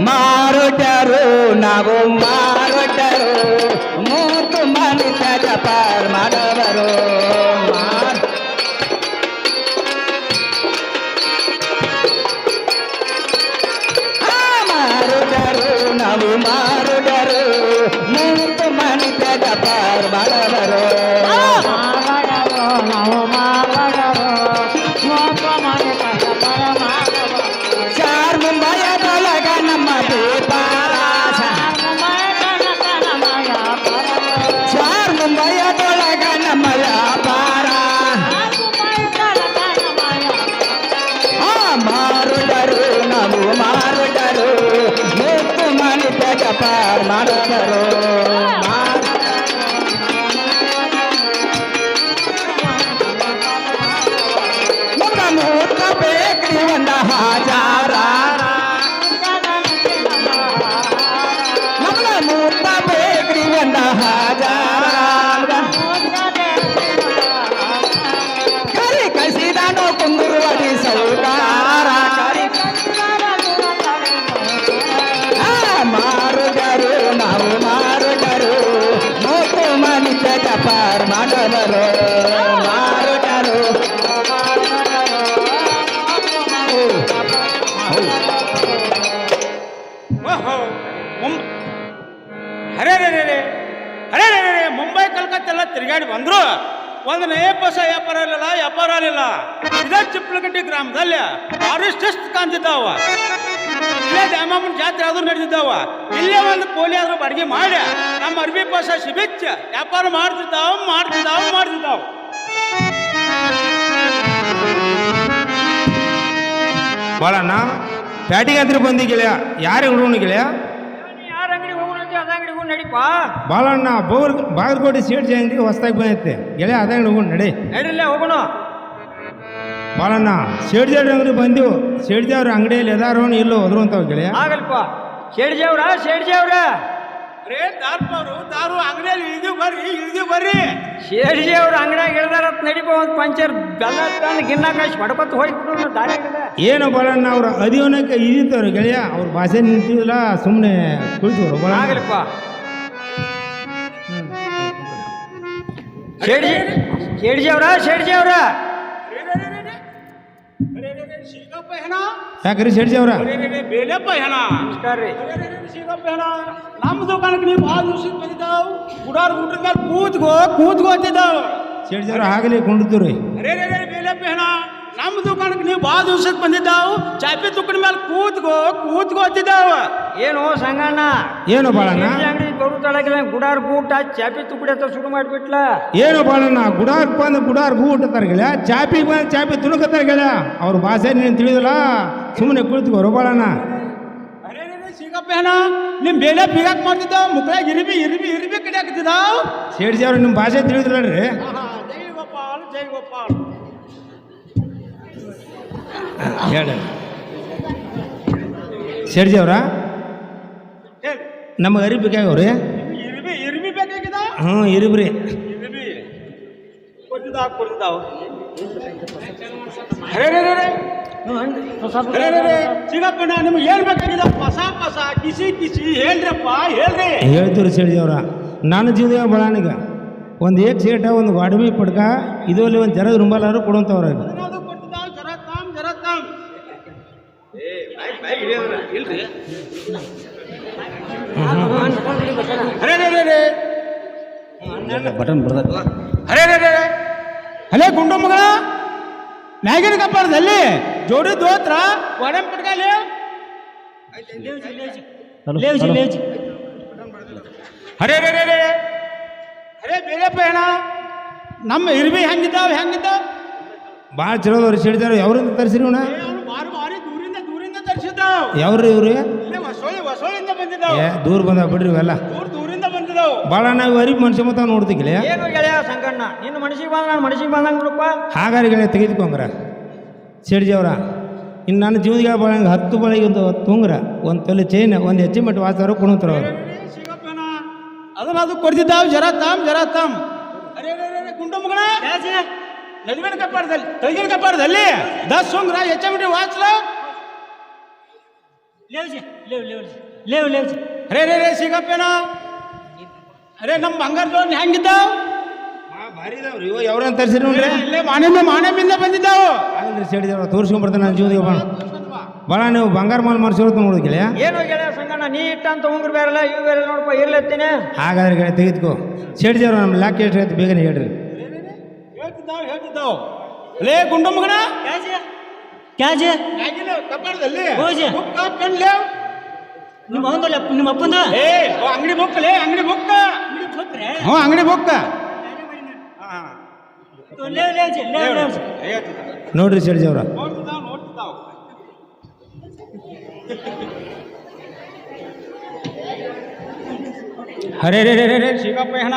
ಮಾರುಟರು ನಾವು ಮಾರುಟರು ஆடத்தர ಜಪಾರ್ ಮಾರುಟರು. ಅರೆ ಅರೆ ಮುಂಬೈ ಕಲ್ಕತ್ತೆಲ್ಲ ತಿರುಗಾಡಿ ಬಂದ್ರು. ಒಂದು ಪೈಸ ವ್ಯಾಪಾರ ಇರಲಿಲ್ಲ ವ್ಯಾಪಾರ ಇರಲಿಲ್ಲ. ಇದೇ ಚಿಪ್ಪಲಗಟ್ಟಿ ಗ್ರಾಮದಲ್ಲಿ ಫಾರೆಸ್ಟ್ ಕಾಣ್ತಿದ್ದಾವ? ಇಲ್ಲೇ ದ್ಯಾಮಮ್ಮನ ಜಾತ್ರೆ ಆದ್ರೂ ನಡೆದಿದ್ದಾವ ಇಲ್ಲೇ ಒಂದು ಕೋಲಿ ಆದ್ರೂ ಬಾಡಿಗೆ ಮಾಡಿ ನಮ್ಮ ಅರ್ಬಿ ಸಿಬಿಚ್ಚ ವ್ಯಾಪಾರ ಮಾಡ್ತಿದ್ದಾವ ಮಾಡ್ತಿದ್ದಾವ ಮಾಡ್ತಿದ್ದಾವ. ಬಾಳಣ್ಣ ಪ್ಯಾಟಿಗೆ ಹತ್ರ ಬಂದಿ ಗೆಳೆಯ ಯಾರಿಗೆ ಹುಡುಗನು ಗೆಳೆಯ? ಯಾರ ಅಂಗಡಿಗೆ ಹೋಗೋಣ ಅದ ಅಂಗಡಿಗೆ ನಡಿಪಾ. ಬಾಳಣ್ಣ ಬೋರ್ ಬಾಗಲಕೋಟೆ ಸೀಟ್ ಜಯಂತಿ ಹೊಸದಾಗಿ ಬಂದೈತೆ. ಗೆಳೆಯ ಅದ ಹೋಗೋಣ ನಡಿ. ನಡಿಲ್ಲ ಹೋಗೋಣ. ಬಾಳಣ್ಣ ಸೇಡ್ಜಾವ್ರ ಅಂಗಡಿ ಬಂದೆವು. ಸೇಡ್ಜಾವ್ರ ಅಂಗಡಿಯಲ್ಲಿ ಎದಾರೋ ಇಲ್ಲೋ ಹೋದ್ರು ಅಂತಾವ ಗೆಳೆಯ. ಆಗಲ್ಪ. ಶೇಡ್ಜೇವ್ರ ಶೇಡ್ಜೇವ್ರ. ರೇ ದಾರ್ಪವ್ರು ದಾರು ಅಂಗಡಿಯಲ್ಲಿ ಇಳಿದು ಬರ್ರಿ ಇಳಿದು ಬರ್ರಿ. ಶೇಡ್ಜಿ ಅವ್ರ ಅಂಗಡಿಯಾಗ ಇಳ್ದಾರತ್ ನಡಿಬೋ ಒಂದು ಪಂಚರ್ ಬೆಲ್ಲ ತಂದು ಗಿನ್ನ ಕಾಯಿಸಿ ಹೊಡ್ಕೊತ ಹೋಗ್ಬಿಟ್ಟು ದಾರಿ ಏನು ಬಾಳಣ್ಣ ಅವ್ರ? ಅದಿವನಕ್ಕೆ ಇದಿತ್ತವ್ರು ಗೆಳೆಯ. ಅವ್ರ ಭಾಷೆ ನಿಂತಿಲ್ಲ ಸುಮ್ಮನೆ ಕುಳಿತವ್ರು. ಬಾಳ ಆಗಲ್ಪ ಶೇಡ್ಜಿ ಶೇಡ್ಜಿ ಅವ್ರ ಶೇಡ್ಜಿ ಅವ್ರ? ಯಾಕ್ರಿ ಸೇಡ್ಜಾವ್ರ ಬೇಲೆಪ್ಪ ಹೆಣ. ಸಿಗಪ್ಪ ರೀ. ನಮ್ಮ ದುಕಾನಕ್ಕೆ ನೀವು ಭಾಳ ದಿವ್ಸಕ್ಕೆ ಬಂದಿದ್ದಾವು. ಗುಡಾರ್ ಊಟದ ಮೇಲೆ ಕೂತ್ಕೋ ಕೂತ್ಕೋ ಅಂತಿದ್ದಾವು. ಅವ್ರ ಆಗಲಿ ಕುಂಡಿರ್ತೀವ್ರಿ ಅರೇ ರೇ ರೇ ಬೇಲೆಪ್ಪ ಹೆಣ. ನಮ್ಮ ದುಕಾನಕ್ಕೆ ನೀವು ಭಾಳ ದಿವ್ಸಕ್ಕೆ ಬಂದಿದ್ದಾವು. ಚಾಪಿ ತುಕ್ಕಿನ ಮೇಲೆ ಕೂತ್ಕೋ ಕೂತ್ಕೋ ಅಂತಿದ್ದಾವ. ಏನು ಸಂಗಣ್ಣ? ಏನು ಬಾಳಣ್ಣ? ಬರು ತಳಗಿಲ್ಲ ಗುಡಾರ್ ಗೂಟ ಚಾಪಿ ತುಕ್ಕಡಿ ಅಂತ ಶುರು ಮಾಡಿಬಿಟ್ಲ. ಏನು ಬಾಳಣ್ಣ ಗುಡಾರ್ ಬಂದು ಗುಡಾರ್ ಹೂ ಹುಟ್ಟತಾರ ಗೆಳೆಯ ಚಾಪಿ ಬಂದು ಚಾಪಿ ತುಣಕತ್ತಾರ ಗೆಳೆಯ ಅವ್ರ ಭಾಷೆ ನೀನು ತಿಳಿದಿಲ್ಲ? ಸುಮ್ಮನೆ ಕುಳಿತುಕೋರು ಬಾಳಣ್ಣ. ಅರೇ ರೇ ರೇ ಸಿಗಪ್ಪ ಹೆಣ ನಿಮ್ಮ ಬೇಲೆ ಬಿಗಾಕ್ ಮಾಡ್ತಿದ್ದ ಮುಕ್ಕಳಾಗ ಇರಿಬಿ ಇರಿಬಿ ಇರಿಬಿ ಕಡೆ ಹಾಕ್ತಿದ್ದ ಸೇಡ್ಜಿ ಅವ್ರು ನಿಮ್ಮ ಭಾಷೆ ತಿಳಿದಿಲ್ಲರಿ ಜೈ ಗೋಪಾಲ್ ಜೈ ಗೋಪಾಲ್. ಹೇಳಿ. ಸೇಡ್ಜಾವ್ರ ಹೇಳಿ ನಮಗೆ ಅರಿ ಬೇಕಾಗ್ಯವ್ರಿ ಇರಿಬಿ ಇರಿಬಿ ಬೇಕಾಗಿದ? ಹ್ಞೂ ಇರಿಬ್ರಿ. ಇರಿಬಿ. ಕೊಡ್ತಿದ್ದಾವ ಕೊಡ್ತಿದ್ದಾವ ಅರೇ ರೇ ರೇ ರೇ ಅರೇ ರೇ ರೇ ಸಿಗಪ್ಪಣ್ಣ ನಿಮ್ಗೆ ಏನು ಬೇಕಾಗಿದ? ಹೊಸ ಹೊಸ ಕಿಸಿ ಕಿಸಿ ಹೇಳ್ರಪ್ಪ ಹೇಳ್ರಿ. ಹೇಳ್ತೀವ್ರಿ ಸೇಡ್ಜಾವ್ರ ನಾನು ಜೀವನ ಬಾಳನಿಗ ಒಂದು ಏಕ್ ಸೇಟ ಒಂದು ಗಾಡ್ಬಿ ಪಡ್ಕ ಇದರಲ್ಲಿ ಒಂದು ಜರದ ರುಂಬಲಾರು ಕೊಡುವಂಥವ್ರ ಅದನ್ನದು ಕೊಡ್ತಿದ್ದಾವ ಜರ ತಾಮ್ ಜರ ತಾಮ್ ಏ ಬಾಯ್ ಬಾಯ್ ಇಲ್ರಿ. ಅರೇ ರೇ ಬಟನ್ ಬರ್ದಲ್ಲ ಅರೆ ರೇ ರೇ ಅಲೇ ಗುಂಡು ಮಗಳ. ಮ್ಯಾಗಿನ ಕಪ್ಪಾರದಲ್ಲಿ ಜೋಡಿ ದೋತ್ರ. ಒಡಂ ಪಟ್ಕಾಲಿ ಅರೆ ರೇ ರೇ ರೇ ಅರೆ ಬೇರೆಪ್ಪ ಏನ ನಮ್ಮ ಇರ್ಬಿ ಹೆಂಗಿದ್ದಾವ ಹೆಂಗಿದ್ದಾವ? ಭಾಳ ಅವ್ರು ಸಿಡಿದಾರ ಯಾವ್ರಿಂದ ತರಿಸಿರಿ ಅವನು ಬಾರಿ ಬಾರಿ ದೂರಿಂದ ದೂರಿಂದ ತರಿಸಿದ್ದಾವ. ಯಾವ್ರಿ ಇವ್ರಿ? ಇಲ್ಲೇ ಬಂದಿದ್ದಾವೆ. ಏ ದೂರ ಬಂದ ಬಿಡ್ರಿ ಇವೆಲ್ಲ. ದೂರ ದೂರಿಂದ ಬಂದಿದ್ದಾವ. ಭಾಳ ನಾವು ಅರಿಬ್ ಮನುಷ್ಯ ಮತ್ತ ನೋಡ್ತಿಗಿಲ್ಲ ಏನು ಗೆಳೆಯ ಸಂಗಣ್ಣ ನಿನ್ನ ಮನಸ್ಸಿಗೆ ಬಂದ ನಾನು ಮನಸ್ಸಿಗೆ ಬಂದಂಗೆ ನೋಡಪ್ಪ ಹಾಗಾರಿ ಗೆಳೆಯ ತೆಗೆದುಕೊಂಗ್ರ ಅವರ ಇನ್ನು ನನ್ನ ಜೀವನದಾಗ ಬಳಂಗೆ ಹತ್ತು ಬಳಿಗೆ ಒಂದು ತುಂಗ್ರ. ಒಂದು ತೊಲೆ ಚೈನ್ ಒಂದು ಹೆಚ್ಚಿ ಮಟ್ಟ ವಾಸ್ತಾರ ಕುಣುತ್ತಾರ ಅವ್ರು. ಸಿಗಪ್ಪನ ಅದನ್ನ ಅದು ಕೊಡ್ತಿದ್ದಾವ ಜರ ತಾಮ್ ಜರ ತಾಮ್. ಅರೆ ಅರೇ ಅರೇ ಗುಂಡು ಮಗಳ. ನಡುವಿನ ಕಪ್ಪಾಡದಲ್ಲಿ ತೆಗಿನ ಕಪ್ಪಾಡದಲ್ಲಿ ದಸ್ ಸುಂಗ್ರ ಹೆಚ್ಚ ಬಿಟ್ಟು ವಾಚ್ಲ. ಲೇವ್ಜಿ ಲೇವ್ ಲೇವ್ ಲೇವ್ ಲೇವ್. ಅರೇ ರೇ ರೇ ಸಿಗಪ್ಪೇನ ಅರೇ ನಮ್ಮ ಬಂಗಾರ ಜೋನ್ ಹೆಂಗಿದ್ದಾವ್? ಭಾರಿ ಇದಾವ್ರಿ. ಇವ ಯಾವ್ರನ್ನ ತರ್ಸಿರಿ ನೋಡ್ರಿ. ಇಲ್ಲೇ ಮಾನೆಂಬ ಮಾನೆಂಬಿಂದ ಬಂದಿದ್ದಾವು. ಆಗಲ್ರಿ ಸೇಡಿ ದೇವ್ರ ತೋರಿಸ್ಕೊಂಬರ್ತಾನೆ ನನ್ನ ಜೀವನಿಗೆ ಭಾಳ ಭಾಳ ನೀವು ಬಂಗಾರ ಮಾಲ್ ಮಾಡಿಸಿರೋದು ನೋಡೋದು ಗೆಳೆಯ. ಏನು ಗೆಳೆಯ ಸಂಗಣ್ಣ ನೀ ಇಟ್ಟಂತ ಉಂಗ್ರ ಬೇರಲ್ಲ ಇವು ಬೇರೆ ನೋಡಪ್ಪ ಇರ್ಲತ್ತೀನಿ. ಹಾಗಾದ್ರೆ ಗೆಳೆಯ ತೆಗೆದುಕೋ. ಸೇಡಿ ದೇವ್ರ ನಮ್ಮ ಲಾಕ್ ಎಷ್ಟು ಆಯ್ತು ಬೇಗನೆ ಹೇಳ್ರಿ. ಹೇಳ್ತಿದ್ದಾವ್ ಹೇಳ್ತಿದ್ದಾವ್. ಲೇ ಗುಂಡು ಮಗನ. ಕ್ಯಾಜಿ ಕ್ಯಾಜಿ. ಕಬ್ಬಾಳದಲ್ಲಿ ಹೋಜಿ. ಬುಕ್ಕ ನಿಮ್ಮ ಅವಂದಲ್ಲ ನಿಮ್ಮ ಅಪ್ಪಂದ? ಏ ಅಂಗಡಿ ಬುಕ್ ಅಂಗಡಿ ಬುಕ್ ಹ್ಞೂ ಅಂಗಡಿ ಬುಕ್ ಲೇವ್ ಲೇವ್ಜಿ ಲೇವ್ ಲೇವ್ಜಿ ನೋಡ್ರಿ ಶೇಡ್ಜಿ ಅವ್ರ. ಹರೇ ನೋಡ್ತಿದ್ದಾವ್ ಅರೇ ರೇ ರೇ ರೇ ರೇ ಸಿಗಪ್ಪ ಹಣ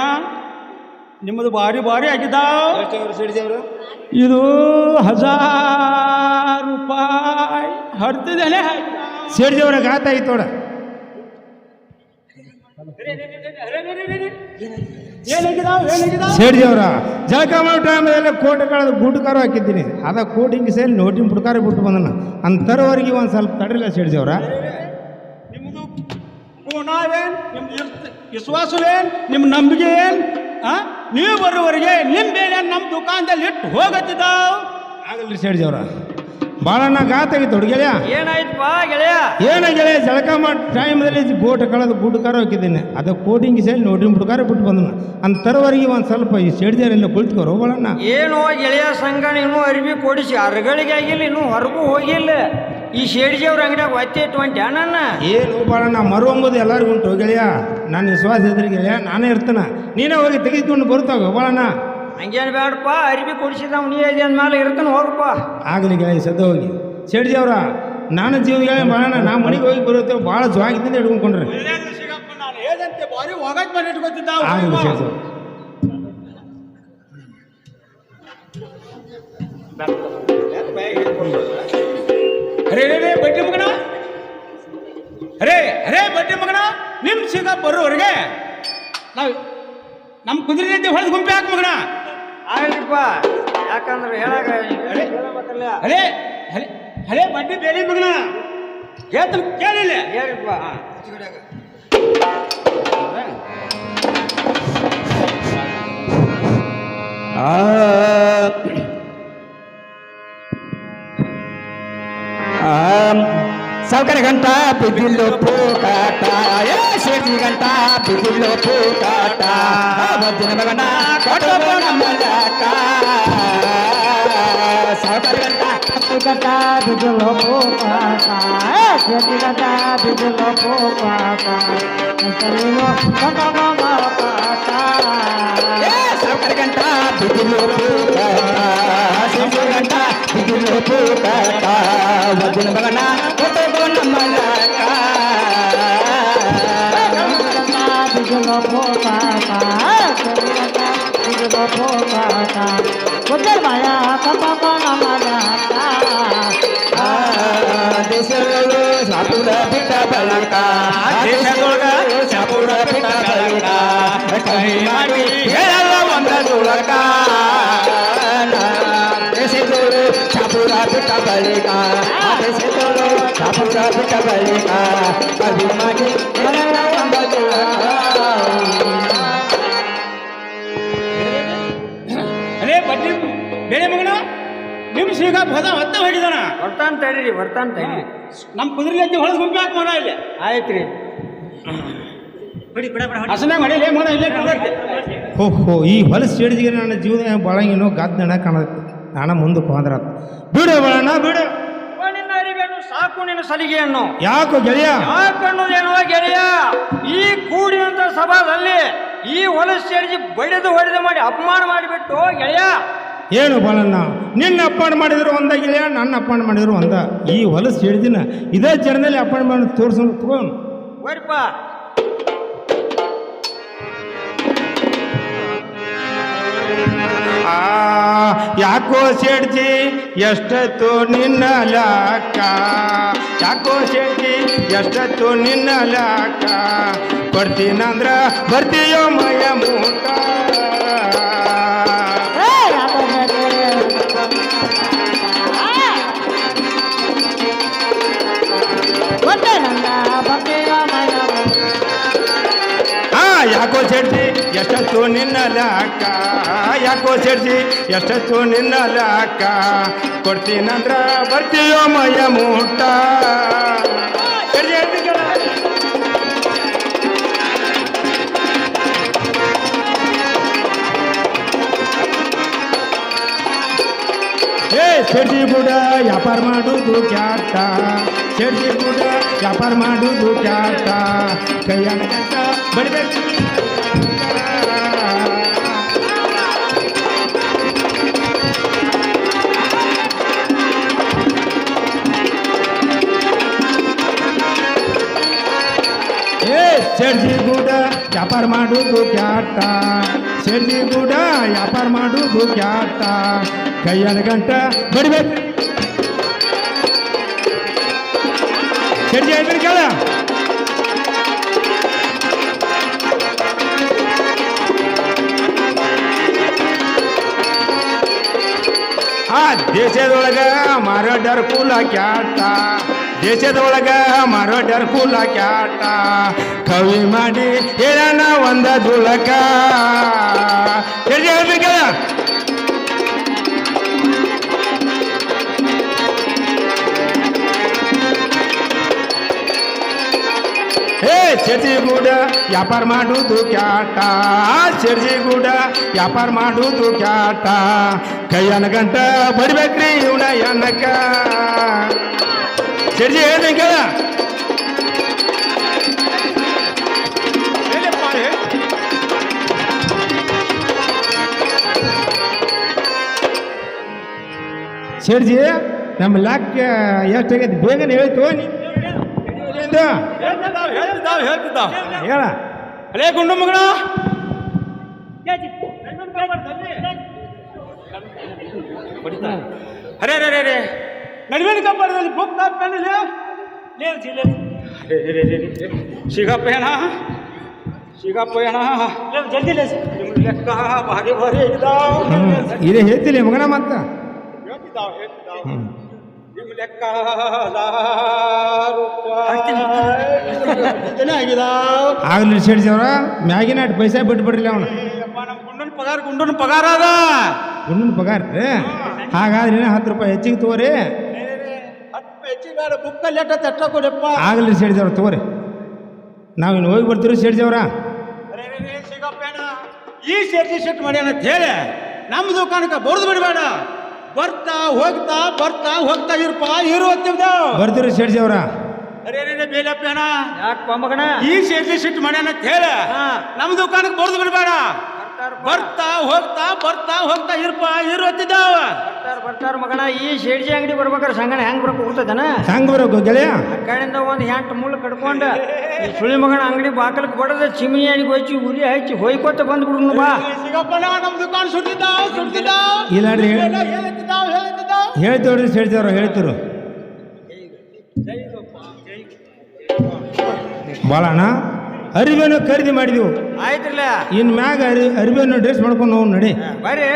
ನಿಮ್ಮದು ಭಾರಿ ಭಾರಿ ಆಗಿದ್ದಾವ ಇದು ಹಜಾರ್ ರೂಪಾಯಿ ಹರ್ತಿದ್ದೇನೆ ಸೇಡ್ಜಿ ಅವ್ರ ಗಾತ ಆಯ್ತು ನೋಡ ಏನಾಗಿದಾವ್ ಏನಾಗಿದಾವ್ ಸೇಡಿ ದೇವ್ರ ಜಳಕ ಮಾಡೋ ಟೈಮಲ್ಲಿ ಕೋಟೆ ಕಳೆದು ಹಾಕಿದ್ದೀನಿ. ಅದ ಕೋಟಿಂಗ್ ಸೇರಿ ನೋಟಿನ ಪುಡ್ಕಾರ ಬಿಟ್ಟು ಬಂದನ. ಅಂತರವರೆಗೆ ಒಂದು ಸ್ವಲ್ಪ ತಡ್ರಿಲ್ಲ ಸೇಡಿ ನಿಮ್ಮದು ಗುಣವೇನ್ ನಿಮ್ಮ ವಿಶ್ವಾಸವೇನ್ ನಿಮ್ಮ ನಂಬಿಕೆ ಏನ್? ಆ? ನೀವು ಬರೋವರೆಗೆ ನಿಮ್ಮ ಬೇಳೆ ನಮ್ಮ ದುಕಾನದಲ್ಲಿ ಇಟ್ಟು ಹೋಗತ್ತಿದ್ದಾವ್. ಆಗಲ್ರಿ ಸೇಡಿ ದೇವ್ರ ಭಾಳಣ್ಣ ಗಾತ ಆಗಿತ್ತು ಹುಡುಗೆಳೆಯ ಏನಾಯ್ತಪ್ಪ ಗೆಳೆಯ? ಏನ ಗೆಳೆಯ ಜಳಕ ಮಾಡಿ ಟೈಮ್ದಲ್ಲಿ ಗೋಟ ಕಳೆದು ಗುಡ್ಡು ಕಾರು ಹಾಕಿದ್ದೀನಿ. ಅದು ಕೋಟಿಂಗ್ ಸೇರಿ ನೋಡಿ ಪುಡ್ಕಾರ ಬಿಟ್ಟು ಬಂದ್ನು. ಅಂತ ತರವರೆಗೆ ಒಂದು ಸ್ವಲ್ಪ ಈ ಸೇಡಿ ದೇವ್ರೆಲ್ಲ ಕುಳಿತುಕೋರು ಬಾಳಣ್ಣ ಏನು ಗೆಳೆಯ ಸಂಗಣ ಇನ್ನೂ ಅರಿವಿ ಕೊಡಿಸಿ ಅರಗಳಿಗೆ ಆಗಿಲ್ಲ ಇನ್ನೂ ಹೊರಗೂ ಹೋಗಿಲ್ಲ. ಈ ಶೇಡ್ಜಿ ಅವ್ರ ಅಂಗಡಿಯಾಗ ಒತ್ತೆ ಇಟ್ಕೊಂಡ್ಯಾ ನನ್ನ? ಏನು ಬಾಳಣ್ಣ ಮರು ಅಂಬುದು ಎಲ್ಲರಿಗೂ ಉಂಟು ಗೆಳೆಯ. ನಾನು ವಿಶ್ವಾಸ ಇದ್ರೆ ಗೆಳೆಯ ನಾನೇ ಇರ್ತಾನ. ನೀನೇ ಹೋಗಿ ತೆಗೆದುಕೊಂಡು ಬರ್ತಾವ ಬಾಳಣ್ಣ ಹಂಗೇನು ಬೇಡಪ್ಪ ಅರಿವಿ ಕೊಡಿಸಿದವ್ ನೀ ಇದೆ ಅಂದ್ಮೇಲೆ ಇರ್ತಾನೆ ಹೋಗಪ್ಪ. ಆಗಲಿ ಗಾಯ ಸದ್ದು ಹೋಗಿ. ಸೇಡ್ಜಿ ಅವ್ರ ನಾನು ಜೀವನ ಮಾಡೋಣ ನಾ ಮನೆಗೆ ಹೋಗಿ ಬರುತ್ತೆ ಭಾಳ ಜ್ವಾಗಿದ್ದಿಂದ ಹಿಡ್ಕೊಂಡ್ರೆ. ಸಿಗಪ್ಪ ನಾನು ಹೇಳಂತೆ ಬಾರಿ ಹೋಗಕ್ಕೆ ಬಂದು ಇಟ್ಕೊತಿದ್ದಾವ್ ಆಗಲಿ ಅವ್ರ. ಅರೇ ರೇ ರೇ ಬಡ್ಡಿ ಮಗನ. ಅರೇ ಅರೇ ಬಡ್ಡಿ ಮಗನ ನಿಮ್ ಸಿಗ ಬರೋವರೆಗೆ ನಾವು ನಮ್ಮ ಕುದುರೆ ಹೊಡೆದು ಗುಂಪೆ ಹಾಕ್ ಮಗನ. ಆಗಲಿಪ್ಪ ಯಾಕಂದ್ರೆ ಹೇಳಾಗ ಹಳೆ ಹಳೆ ಅರೇ ಬಡ್ಡಿ ಬೇರೆ ಮಗನ. ಹೇಳ್ತಾನೆ ಕೇಳಿಲ್ಲ. ಹೇಳಿಪ್ಪ ಸೌಕರ ಗಂಟ ಬಿದ್ದಿಲ್ಲು ಪೂಕಾಟ ಏ ಶೇಟಿ ಗಂಟ ಬಿದ್ದಿಲ್ಲು ಪೂಕಾಟ ಮದ್ದಿನ ಮಗನ ಕೊಟ್ಟು ನಮ್ಮಲಕ ಸೌಕರ ಗಂಟ ಗಂಟ ಬಿದ್ದುಲು ಪೂಪಾಟ ಚೇತಿ ಗಂಟ ಬಿದ್ದುಲು ಪೂಪಾಟ ನೀನು ಪಾಟ ಏ జగట ఇదిలో పూకట వదిన మగన కొట్టగో నమ్మలక ఇదిలో పూకట ಬಳಿಕ ಬಿಟ್ಟ ಬಳಿಕ ಅರೇ ಬಡ್ಡಿ ಬೇರೆ ಮಗನ ನಿಮ್ ಸಿಗ ಹೊದ ಹೊತ್ತ ಹೊಡಿದಾನ ಬರ್ತಾನ ತಡೀರಿ ಬರ್ತಾನ ತಡೀರಿ ನಮ್ಮ ಕುದುರೆ ಹೊಡೆದು ಗುಂಪೆ ಹಾಕ್ ಮಗ ಇಲ್ಲಿ. ಆಯ್ತು ರೀ ಹಸನ ಮಾಡಿಲ್ಲ ಮಗನ ಇಲ್ಲೇ ಕುಂದ್ರತ್ತೆ. ಹೋ ಹೋ ಈ ಹೊಲಸು ಹಿಡಿದ್ರೆ ನನ್ನ ಜೀವನ ಬಾಳಂಗಿನೋ ಗದ್ದಣ ಕಾಣತ್ತೆ. ನಾನು ಮುಂದಕ್ಕೆ ಹೋದ್ರ ಬಿಡು ಬಾಳಣ್ಣ ಬಿಡು. ನಿನ್ನ ಅರಿವೇನು ಸಾಕು ನಿನ್ನ ಸಲಿಗೆಯನ್ನು ಯಾಕೋ ಗೆಳೆಯ? ಯಾಕನ್ನೋದೇನೋ ಗೆಳೆಯ? ಈ ಕೂಡಿನಂತ ಸಭಾದಲ್ಲಿ ಈ ಹೊಲಸು ಸೇರಿಸಿ ಬಡಿದು ಹೊಡೆದು ಮಾಡಿ ಅಪಮಾನ ಮಾಡಿಬಿಟ್ಟು ಗೆಳೆಯ. ಏನು ಬಲಣ್ಣ ನಿನ್ನ ಅಪ್ಪಣೆ ಮಾಡಿದ್ರು ಒಂದ ಗೆಳೆಯ ನನ್ನ ಅಪ್ಪಣೆ ಮಾಡಿದ್ರು ಒಂದ. ಈ ಹೊಲಸು ಹಿಡಿದಿನ ಇದೇ ಜನದಲ್ಲಿ ಅಪ್ಪಣೆ ಮಾಡಿ ತೋರಿಸೋಣ ತಗೊಂಡು ಆ ಯಾಕೋ ಸೇಡ್ಜಿ ಎಷ್ಟತ್ತು ನಿನ್ನ ಲಾಕ ಯಾಕೋ ಸೇಡ್ಜಿ ಎಷ್ಟತ್ತು ನಿನ್ನ ಲಾಕ ಬರ್ತೀನಂದ್ರ ಬರ್ತೀಯೋ ಎಷ್ಟೊತ್ತು ನಿನ್ನ ಲಾಕ ಯಾಕೋ ಸೆಡ್ಜಿ ಎಷ್ಟತ್ತು ನಿನ್ನ ಲಾಕ ಕೊಡ್ತೀನಂದ್ರ ಬರ್ತೀಯೋ ಮಯ ಮೂಟ. ಸೆಡ್ಜಿ ಕೂಡ ವ್ಯಾಪಾರ ಮಾಡುದು ಕ್ಯಾಟ ಸೆಡ್ಜಿ ಕೂಡ ವ್ಯಾಪಾರ ಮಾಡುದು ಕ್ಯಾಟ ಕೈಯಾಗ ಬಡಿಬೇಕು ಏ ಸೆಡ್ಜಿ ಕೂಡ ವ್ಯಾಪಾರ ಮಾಡುದು ಕ್ಯಾಟ ಸೆಡ್ಜಿ ಗೂಡ ವ್ಯಾಪಾರ ಮಾಡುದು ಕ್ಯಾಟ ಕೈಯಾನ ಗಂಟ ಬಡಿಬೇಕು. ಸೆಡ್ಜಿ ಹೇಳ್ತೀನಿ ಕೇಳ. ಆ ದೇಶದೊಳಗ ಮಾರೋಡ್ಯಾರ ಕೂಲ ಕ್ಯಾಟ ದೇಶದೊಳಗ ಮಾರೋಡ್ಯಾರ ಕೂಲ ಕ್ಯಾಟ ಕವಿ ಮಾಡಿ ಹೇಳಣ ಒಂದ ದುಳಕ ಹೇಳ್ಬೇಕಲ್ಲ ಹೇ ಗೂಡ, ವ್ಯಾಪಾರ ಮಾಡುದು ಕ್ಯಾಟ. ಗೂಡ, ವ್ಯಾಪಾರ ಮಾಡುದು ಕ್ಯಾಟ. ಕೈಯನ ಗಂಟ ಬಡಿಬೇಕ್ರಿ ಇವನ ಎನ್ನಕ್ಕ ಚರ್ಜಿ ಹೇಳ್ದಂಗೆ ಸೇರ್ಜಿ ನಮ್ಮ ಲಾಕ್ ಎಷ್ಟಾಗೈತಿ ಬೇಗನೆ ಹೇಳ್ತು. ಹೇಳ. ಅಲೇ ಗುಂಡು ಮಗನ ಅರೆ ಅರೆ ಅರೆ ನಡುವಿನ ಕಬ್ಬರದಲ್ಲಿ ಬುಕ್ ಪೆನ್ ಸಿಗಪ್ಪ ಏನ? ಸಿಗಪ್ಪ ಏನ? ಜಲ್ದಿ ಲೆಕ್ಕ ಭಾರಿ ಭಾರಿ. ಇದೇ ಹೇಳ್ತಿಲ್ಲ ಮಗನ ಮತ್ತ. ಆಗ್ಲಿ ಸೇಡ್ಸಿ ಅವ್ರ ಮ್ಯಾಗಿನ ಅಟ್ ಪೈಸೆ ಬಿಟ್ಬಿಡ್ರಿ ಅವನು. ಗುಂಡನ ಪಗಾರ ಗುಂಡನ ಪಗಾರ ಅದ. ಗುಂಡನ ಪಗಾರ ರೀ? ಹಾಗಾದ್ರೆ ಹತ್ತು ರೂಪಾಯಿ ಹೆಚ್ಚಿಗೆ ತಗೋರಿ. ಆಗಲಿ ಸೇಡ್ಸಿ ಅವ್ರ ತಗೋರಿ. ನಾವು ಇನ್ನು ಹೋಗಿ ಬರ್ತೀವಿ ಸೇಡ್ಸಿ ಅವ್ರ. ಅರೆ, ಅರೆ, ಅರೆ, ಈ ಸೇರ್ಸಿ ಸೆಟ್ ಮಾಡ್ಯಾನ ಅಂತ ಹೇಳಿ ನಮ್ಮ ದುಕಾನಕ್ಕೆ ಬರ್ದು ಬಿಡಬೇಡ. ಬರ್ತಾ ಹೋಗ್ತಾ ಬರ್ತಾ ಹೋಗ್ತಾ ಇರಪ್ಪ ಇರು ಅಂತಿದ್ದಾವ್ ಬರ್ತೀವಿ ಸೇಡ್ಸಿ ಅವ್ರ. ಅರೇನೇ ಅರೆ ಬೇಲಪ್ಪೇನ ಯಾಕಪ್ಪ ಮಗನ? ಈ ಸೇರ್ಸಿ ಸಿಟ್ಟು ಮಾಡ್ಯಾನ ಅಂತ ಹೇಳ. ನಮ್ಮ ದುಕಾನಕ್ಕೆ ಬರ್ದು ಬಿಡಬೇಡ. ಬರ್ತಾ ಹೋಗ್ತಾ ಬರ್ತಾ ಹೋಗ್ತಾ ಇರಪ್ಪ ಇರು ಅಂತಿದ್ದಾವ ಬರ್ತಾರ ಬರ್ತಾರ ಮಗನ ಈ ಶೇಡ್ಜಿ ಅಂಗಡಿ ಬರ್ಬೇಕಾರೆ ಸಂಗಣ ಹೆಂಗ್ ಬರಕ್ ಹೋಗ್ತದನ ಹೆಂಗ್ ಬರೋಕು ಗೆಳೆಯ? ಆ ಕಡೆಯಿಂದ ಒಂದು ಎಂಟು ಮುಳ್ಳು ಕಡ್ಕೊಂಡು ಈ ಸುಳಿ ಮಗನ ಅಂಗಡಿ ಬಾಕಲಕ್ಕೆ ಬಡದ ಚಿಮಿನಿ ಅಡಿಗೆ ಹಚ್ಚಿ ಉರಿ ಹಚ್ಚಿ ಹೊಯ್ಕೋತ ಬಂದ್ಬಿಡ್ನು ಬಾ. ಸಿಗಪ್ಪನ ನಮ್ಮ ದುಕಾನ್ ಸುಟ್ಟಿದ್ದಾವ್ ಸುಟ್ಟಿದ್ದಾವ್ ಇಲ್ಲ ರೀ. ಹೇಳ್ತೇವ್ರಿ ಅವ್ರ ಹೇಳ್ತಿರು ಬಾಳಣ್ಣ ಅರಿವೇನು ಖರೀದಿ ಮಾಡಿದೆವು. ಆಯ್ತ್ರಲ್ಲ. ಇನ್ ಮ್ಯಾಗ ಅರಿ ಅರಿವೇನು ಡ್ರೆಸ್ ಮಾಡ್ಕೊಂಡು ನೋವು ನಡಿ. ಬರ್ರಿ.